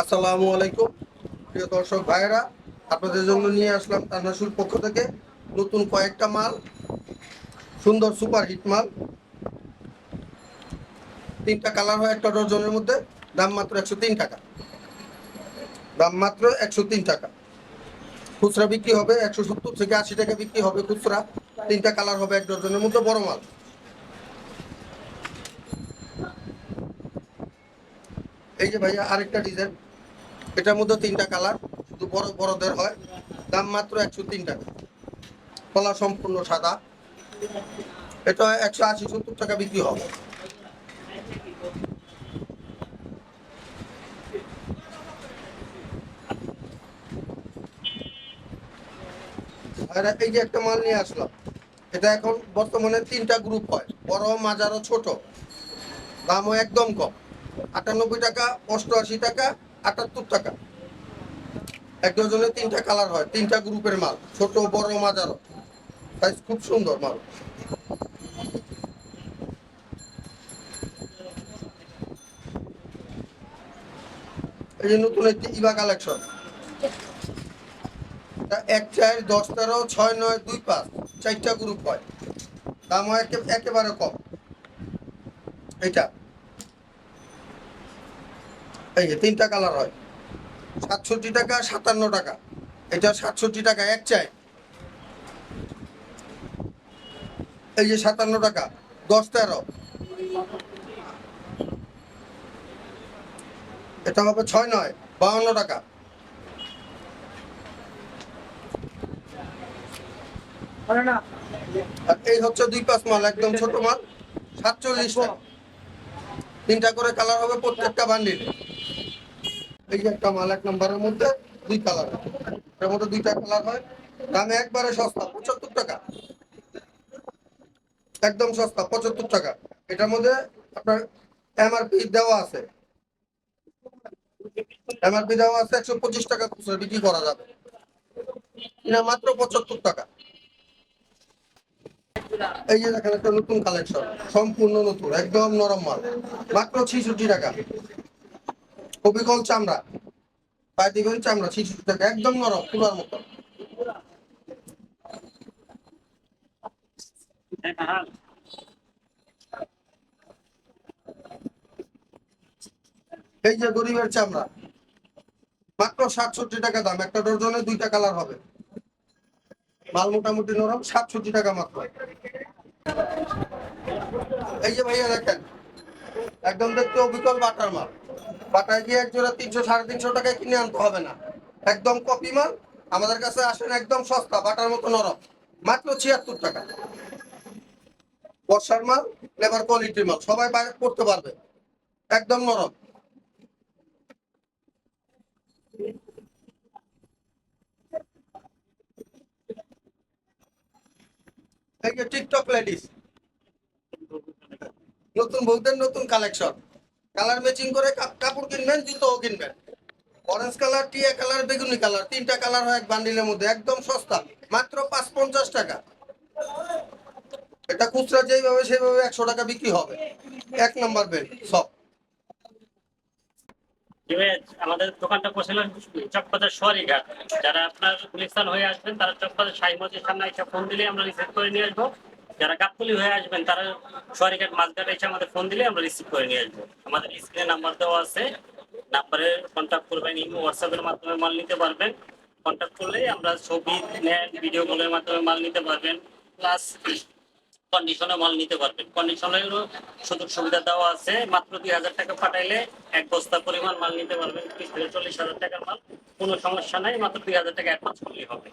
আসসালামু আলাইকুম। প্রিয় দর্শক ভাইয়েরা, আপনাদের জন্য নিয়ে আসলাম তান্নাসুর পক্ষ থেকে নতুন কয়েকটা মাল, সুন্দর সুপার হিট মাল। তিনটা কালার হয় একটা ডজনের মধ্যে, দাম মাত্র একশো তিন টাকা। দাম মাত্র একশো তিন টাকা। খুচরা বিক্রি হবে একশো সত্তর থেকে আশি টাকা বিক্রি হবে খুচরা। তিনটা কালার হবে এক ডজনের মধ্যে বড় মাল। এই যে ভাইয়া, আরেকটা ডিজাইন। এটার মধ্যে তিনটা কালার, শুধু বড়, বড়দের হয়। দাম মাত্র একশো তিন টাকা। কলা সম্পূর্ণ সাদা। এটা একশো আশি, সত্তর টাকা বিক্রি হবে। এই যে একটা মাল নিয়ে আসলাম। এটা এখন বর্তমানে তিনটা গ্রুপ হয়। বড় মাজারও ছোট। দামও একদম কম। আটানব্বই টাকা, অষ্টআশি টাকা আটাত্তর টাকা। এক ডজনে তিনটা কালার হয়, তিনটা গ্রুপের মাল, ছোট, বড় মাজারও সাইজ খুব সুন্দর মাল। এই যে নতুন একটি ইভা কালেকশন এক চার দশ তেরো ছয় নয় দুই পাঁচ, চারটা গ্রুপ হয়। দাম হয় একে- একেবারে কম। এইটা এই যে তিনটা কালার হয়। সাতষট্টি টাকা সাতান্ন টাকা। এটা সাতষট্টি টাকা এক চাই। এই যে সাতান্ন টাকা দশ তেরো। এটা হবে ছয় নয় বাউন্ন টাকা। আর এই হচ্ছে দুই পাঁচ মাল একদম ছোট মাল সাতচল্লিশ টাকা তিনটা করে কালার হবে প্রত্যেকটা বান্ডিল। এই যে একটা মাল এক নম্বরের মধ্যে দুই কালার। এটার মধ্যে দুইটা কালার হয়। দামে একবারে সস্তা, পঁচাত্তর টাকা। একদম সস্তা, পঁচাত্তর টাকা। এটার মধ্যে আপনার এমআরপি দেওয়া আছে। এমআরপি দেওয়া আছে একশো পঁচিশ টাকা খুচরা, বিক্রি করা যাবে। এটা মাত্র পঁচাত্তর টাকা। এই যে দেখেন একটা নতুন কালেকশন সম্পূর্ণ নতুন, একদম নরম মাল। মাত্র ছিষট্টি টাকা। কবিকল চামড়া পায়ে চামড়া ছিষট্টি টাকা একদম নরম পুরার মতো। এই যে গরিবের চামড়া, মাত্র সাতষট্টি টাকা দাম, একটা ডজনে দুইটা কালার হবে। মাল মোটামুটি নরম, সাতষট্টি টাকা মাত্র। এই যে ভাইয়া দেখেন, একদম দেখতে অবিকল বাটার মাল। বাটায় গিয়ে এক জোড়া তিনশো, সাড়ে তিনশো টাকায় কিনে আনতে হবে না। একদম কপি মাল, আমাদের কাছে আসেন একদম সস্তা, বাটার মতো নরম, মাত্র ছিয়াত্তর টাকা। বর্ষার মাল লেবার কোয়ালিটির মাল, সবাই বাইরে করতে পারবে, একদম নরম। টিকটক লেডিস নতুন বউদের নতুন কালেকশন কালার ম্যাচিং করে কাপড় কিনবেন, জুতোও কিনবেন। অরেঞ্জ কালার, টিয়া কালার, বেগুনি কালার, তিনটা কালার হয় এক বান্ডিলের মধ্যে, একদম সস্তা, মাত্র পাঁচ পঞ্চাশ টাকা। এটা খুচরা যেইভাবে সেইভাবে একশো টাকা বিক্রি হবে। এক নম্বর বেল সব। আমাদের দোকানটা বসেছিল চকবাজার সোয়ারিঘাট। যারা আপনার গুলিস্তান হয়ে আসবেন, তারা শাহী মসজিদ সামনে এসে ফোন দিলে আমরা রিসিভ করে নিয়ে আসব। যারা গাবতলি হয়ে আসবেন, তারা সোয়ারিঘাট মাঝঘাট এসে আমাদের ফোন দিলে আমরা রিসিভ করে নিয়ে আসব। আমাদের স্ক্রিনে নাম্বার দেওয়া আছে। নাম্বারে কন্ট্যাক্ট করবেন, ইমো হোয়াটসঅ্যাপের মাধ্যমে মাল নিতে পারবেন। কন্ট্যাক্ট করলেই আমরা ছবি নেন ভিডিও কলের মাধ্যমে মাল নিতে পারবেন। প্লাস কন্ডিশনে মাল নিতে পারবেন। কন্ডিশনেরও সুযোগ সুবিধা দেওয়া আছে। মাত্র দুই হাজার টাকা পাঠাইলে এক বস্তা পরিমাণ মাল নিতে পারবেন। ত্রিশ থেকে চল্লিশ হাজার টাকার মাল, কোনো সমস্যা নাই। মাত্র দুই হাজার টাকা অ্যাডভান্স করলেই হবে।